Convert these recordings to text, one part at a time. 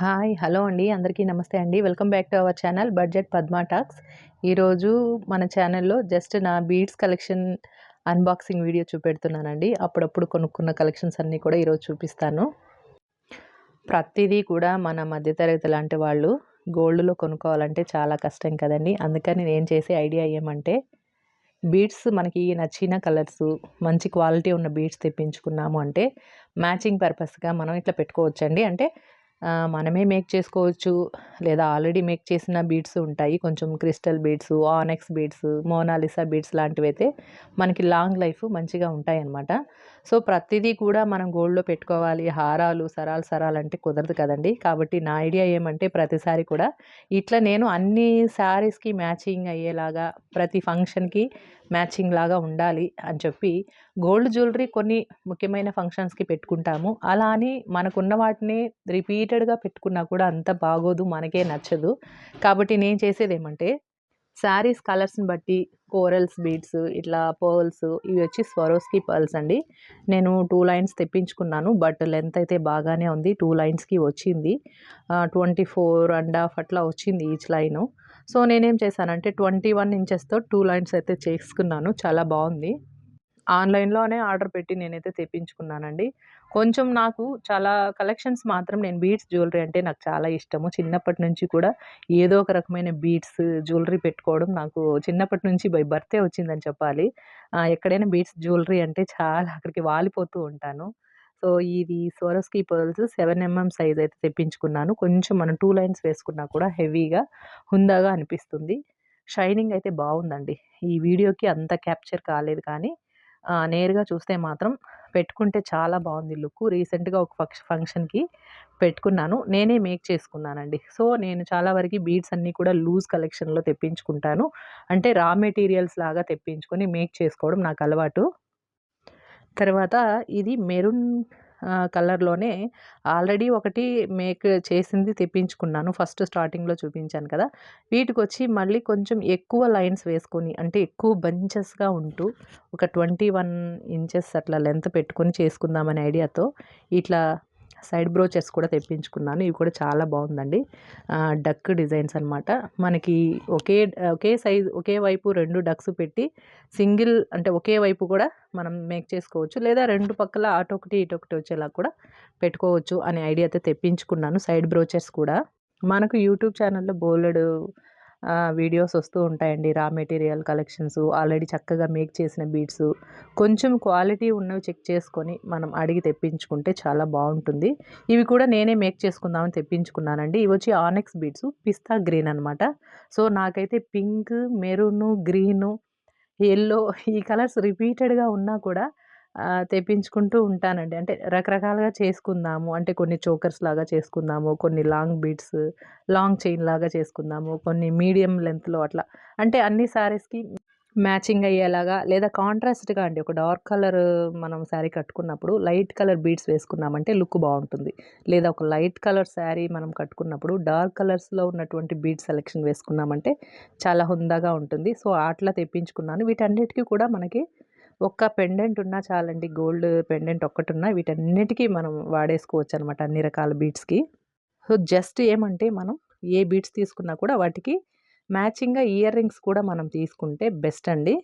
Hi hello అండి. అందరికీ నమస్తే అండి. Welcome back to our channel budget Padma talks. ఈరోజు మన ఛానల్లో జస్ట్ నా బీడ్స్ కలెక్షన్ అన్బాక్సింగ్ వీడియో చూపెడుతున్నానండి. అప్పుడప్పుడు కొనుక్కున్న కలెక్షన్స్ అన్నీ కూడా ఈరోజు చూపిస్తాను. ప్రతిదీ కూడా మన మధ్యతరగతి లాంటి వాళ్ళు గోల్డ్లో కొనుక్కోవాలంటే చాలా కష్టం కదండి. అందుకని నేను చేసే ఐడియా ఏమంటే బీడ్స్ మనకి నచ్చిన కలర్స్ మంచి క్వాలిటీ ఉన్న బీడ్స్ తెప్పించుకున్నాము అంటే మ్యాచింగ్ పర్పస్గా మనం ఇట్లా పెట్టుకోవచ్చండి. అంటే మనమే మేక్ చేసుకోవచ్చు. లేదా ఆల్రెడీ మేక్ చేసిన బీడ్స్ ఉంటాయి. కొంచెం crystal beads onyx beads Mona Lisa beads లాంటివి అయితే మనకి లాంగ్ లైఫ్ మంచిగా ఉంటాయి అన్నమాట సో ప్రతిదీ కూడా మనం గోల్డ్లో పెట్టుకోవాలి. హారాలు సరాలు సరాలు అంటే కుదరదు కదండి. కాబట్టి నా ఐడియా ఏమంటే ప్రతిసారి కూడా ఇట్లా నేను అన్ని శారీస్కి మ్యాచింగ్ అయ్యేలాగా ప్రతి ఫంక్షన్కి మ్యాచింగ్ లాగా ఉండాలి అని చెప్పి గోల్డ్ జ్యువెలరీ కొన్ని ముఖ్యమైన ఫంక్షన్స్కి పెట్టుకుంటాము. అలా అని మనకున్న వాటిని రిపీటెడ్గా పెట్టుకున్నా కూడా అంత బాగోదు మనకే నచ్చదు. కాబట్టి నేను చేసేది ఏమంటే శారీస్ కలర్స్ని బట్టి కోరల్స్ బీడ్స్ ఇట్లా పర్ల్స్ ఇవి వచ్చి స్వరోస్కి పర్ల్స్ అండి. నేను టూ లైన్స్ తెప్పించుకున్నాను బట్ లెంత్ అయితే బాగానే ఉంది. టూ లైన్స్కి వచ్చింది. ట్వంటీ ఫోర్ అండ్ హాఫ్ అట్లా వచ్చింది ఈచ్ లైను. సో నేనేం చేశానంటే ట్వంటీ వన్ ఇంచెస్తో టూ లైన్స్ అయితే చేసుకున్నాను. చాలా బాగుంది. ఆన్లైన్లోనే ఆర్డర్ పెట్టి నేనైతే తెప్పించుకున్నానండి. కొంచెం నాకు చాలా కలెక్షన్స్ మాత్రం నేను బీడ్స్ జ్యువెలరీ అంటే నాకు చాలా ఇష్టము. చిన్నప్పటి నుంచి కూడా ఏదో ఒక రకమైన బీడ్స్ జ్యువెలరీ పెట్టుకోవడం నాకు చిన్నప్పటి నుంచి బై బర్తే వచ్చిందని చెప్పాలి. ఎక్కడైనా బీడ్స్ జ్యువెలరీ అంటే చాలా అక్కడికి వాలిపోతూ ఉంటాను. సో ఇది Swarovski pearls seven MM size అయితే తెప్పించుకున్నాను. కొంచెం మనం టూ లైన్స్ వేసుకున్నా కూడా హెవీగా హుందాగా అనిపిస్తుంది. షైనింగ్ అయితే బాగుందండి. ఈ వీడియోకి అంత క్యాప్చర్ కాలేదు కానీ నేరుగా చూస్తే మాత్రం పెట్టుకుంటే చాలా బాగుంది లుక్ రీసెంట్గా ఒక ఫంక్ష ఫంక్షన్కి పెట్టుకున్నాను. నేనే మేక్ చేసుకున్నానండి. సో నేను చాలా వరకు బీడ్స్ అన్నీ కూడా లూజ్ కలెక్షన్లో తెప్పించుకుంటాను. అంటే రా మెటీరియల్స్ లాగా తెప్పించుకొని మేక్ చేసుకోవడం నాకు అలవాటు. తర్వాత ఇది మెరూన్ కలర్లోనే ఆల్రెడీ ఒకటి మేక్ చేసింది తెప్పించుకున్నాను. ఫస్ట్ స్టార్టింగ్లో చూపించాను కదా! వీటికి వచ్చి మళ్ళీ కొంచెం ఎక్కువ లైన్స్ వేసుకొని అంటే ఎక్కువ బంచెస్గా ఉంటూ ఒక ట్వంటీ వన్ ఇంచెస్ అట్లా లెంత్ పెట్టుకొని చేసుకుందామనే ఐడియాతో ఇట్లా సైడ్ బ్రోచెస్ కూడా తెప్పించుకున్నాను. ఇవి కూడా చాలా బాగుందండి. డక్ డిజైన్స్ అనమాట మనకి ఒకే ఒకే సైజ్ ఒకే వైపు రెండు డక్స్ పెట్టి సింగిల్ అంటే ఒకే వైపు కూడా మనం మేక్ చేసుకోవచ్చు. లేదా రెండు పక్కల అటొకటి ఇటొకటి వచ్చేలా కూడా పెట్టుకోవచ్చు అనే ఐడియా అయితే తెప్పించుకున్నాను సైడ్ బ్రోచెస్ కూడా. మనకు యూట్యూబ్ ఛానల్లో బోలెడు వీడియోస్ వస్తూ ఉంటాయండి. రా మెటీరియల్ కలెక్షన్స్ ఆల్రెడీ చక్కగా మేక్ చేసిన బీడ్స్ కొంచెం క్వాలిటీ ఉన్నవి చెక్ చేసుకొని మనం అడిగి తెప్పించుకుంటే చాలా బాగుంటుంది. ఇవి కూడా నేనే మేక్ చేసుకుందామని తెప్పించుకున్నానండి. ఇవి వచ్చి ఆనెక్స్ బీడ్స్ పిస్తా గ్రీన్ అనమాట సో నాకైతే పింక్ మెరూను గ్రీను ఎల్లో ఈ కలర్స్ రిపీటెడ్గా ఉన్నా కూడా తెప్పించుకుంటూ ఉంటానండి. అంటే రకరకాలుగా చేసుకుందాము. అంటే కొన్ని చోకర్స్ లాగా చేసుకుందాము కొన్ని లాంగ్ బీడ్స్ లాంగ్ చైన్ లాగా చేసుకుందాము కొన్ని మీడియం లెంత్లో అట్లా. అంటే అన్ని శారీస్కి మ్యాచింగ్ అయ్యేలాగా లేదా కాంట్రాస్ట్గా అండి. ఒక డార్క్ కలర్ మనం శారీ కట్టుకున్నప్పుడు లైట్ కలర్ బీడ్స్ వేసుకున్నామంటే లుక్ బాగుంటుంది. లేదా ఒక లైట్ కలర్ శారీ మనం కట్టుకున్నప్పుడు డార్క్ కలర్స్లో ఉన్నటువంటి బీడ్ సెలెక్షన్ వేసుకున్నామంటే చాలా హుందాగా ఉంటుంది. సో అట్లా తెప్పించుకున్నాను. వీటన్నిటికీ కూడా మనకి ఒక్క పెండెంట్ ఉన్నా చాలండి. గోల్డ్ పెండెంట్ ఒక్కటి ఉన్నా వీటన్నిటికీ మనం వాడేసుకోవచ్చు అనమాట అన్ని రకాల బీట్స్కి. సో జస్ట్ ఏమంటే మనం ఏ బీట్స్ తీసుకున్నా కూడా వాటికి మ్యాచింగ్గా ఇయర్ రింగ్స్ కూడా మనం తీసుకుంటే బెస్ట్ అండి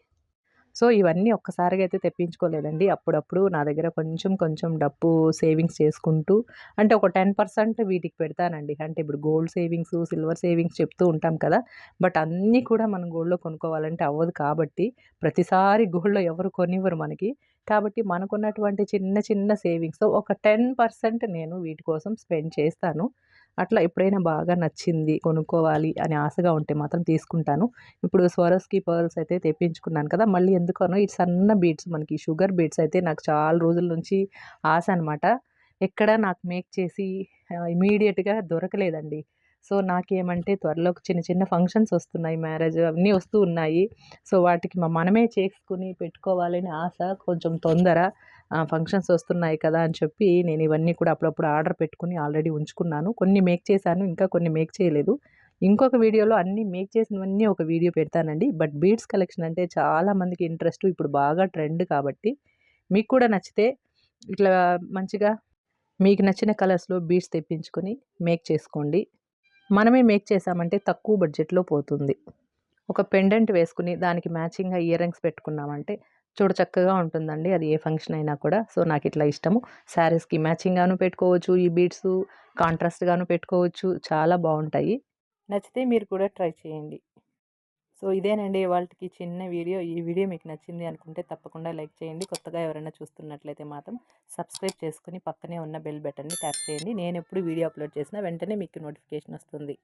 సో ఇవన్నీ ఒక్కసారిగా అయితే తెప్పించుకోలేదండి. అప్పుడప్పుడు నా దగ్గర కొంచెం కొంచెం డబ్బు సేవింగ్స్ చేసుకుంటూ అంటే ఒక టెన్ పర్సెంట్ వీటికి పెడతానండి. అంటే ఇప్పుడు గోల్డ్ సేవింగ్స్ సిల్వర్ సేవింగ్స్ చెప్తూ ఉంటాం కదా! బట్ అన్నీ కూడా మనం గోల్డ్లో కొనుక్కోవాలంటే అవ్వదు కాబట్టి ప్రతిసారి గోల్డ్లో ఎవరు కొనివ్వరు మనకి. కాబట్టి మనకున్నటువంటి చిన్న చిన్న సేవింగ్స్ ఒక టెన్ పర్సెంట్ నేను వీటి కోసం స్పెండ్ చేస్తాను. అట్లా ఎప్పుడైనా బాగా నచ్చింది కొనుక్కోవాలి అని ఆశగా ఉంటే మాత్రం తీసుకుంటాను. ఇప్పుడు స్వరస్కి పర్ల్స్ అయితే తెప్పించుకున్నాను కదా మళ్ళీ ఎందుకనో ఈ సన్న బీట్స్ మనకి షుగర్ బీట్స్ అయితే నాకు చాలా రోజుల నుంచి ఆశ అనమాట ఎక్కడ నాకు మేక్ చేసి ఇమీడియట్గా దొరకలేదండి. సో నాకేమంటే త్వరలో చిన్న చిన్న ఫంక్షన్స్ వస్తున్నాయి మ్యారేజ్ అవన్నీ వస్తూ ఉన్నాయి. సో వాటికి మనమే చేసుకుని పెట్టుకోవాలని ఆశ కొంచెం తొందర. ఫంక్షన్స్ వస్తున్నాయి కదా అని చెప్పి నేను ఇవన్నీ కూడా అప్పుడప్పుడు ఆర్డర్ పెట్టుకుని ఆల్రెడీ ఉంచుకున్నాను. కొన్ని మేక్ చేశాను ఇంకా కొన్ని మేక్ చేయలేదు. ఇంకొక వీడియోలో అన్నీ మేక్ చేసినవన్నీ ఒక వీడియో పెడతానండి. బట్ బీడ్స్ కలెక్షన్ అంటే చాలామందికి ఇంట్రెస్ట్ ఇప్పుడు బాగా ట్రెండ్ కాబట్టి మీకు కూడా నచ్చితే ఇట్లా మంచిగా మీకు నచ్చిన కలర్స్లో బీడ్స్ తెప్పించుకొని మేక్ చేసుకోండి. మనమే మేక్ చేసామంటే తక్కువ బడ్జెట్లో పోతుంది. ఒక పెండెంట్ వేసుకుని దానికి మ్యాచింగ్గా ఇయర్ రింగ్స్ పెట్టుకున్నామంటే చూడ చక్కగా ఉంటుందండి. అది ఏ ఫంక్షన్ అయినా కూడా. సో నాకు ఇట్లా ఇష్టము. శారీస్కి మ్యాచింగ్గాను పెట్టుకోవచ్చు ఈ బీడ్స్ కాంట్రాస్ట్గాను పెట్టుకోవచ్చు. చాలా బాగుంటాయి నచ్చితే మీరు కూడా ట్రై చేయండి. సో ఇదేనండి వాళ్ళకి చిన్న వీడియో. ఈ వీడియో మీకు నచ్చింది అనుకుంటే తప్పకుండా లైక్ చేయండి. కొత్తగా ఎవరైనా చూస్తున్నట్లయితే మాత్రం సబ్స్క్రైబ్ చేసుకుని పక్కనే ఉన్న బెల్ బటన్ని ట్యాప్ చేయండి. నేను ఎప్పుడు వీడియో అప్లోడ్ చేసినా వెంటనే మీకు నోటిఫికేషన్ వస్తుంది.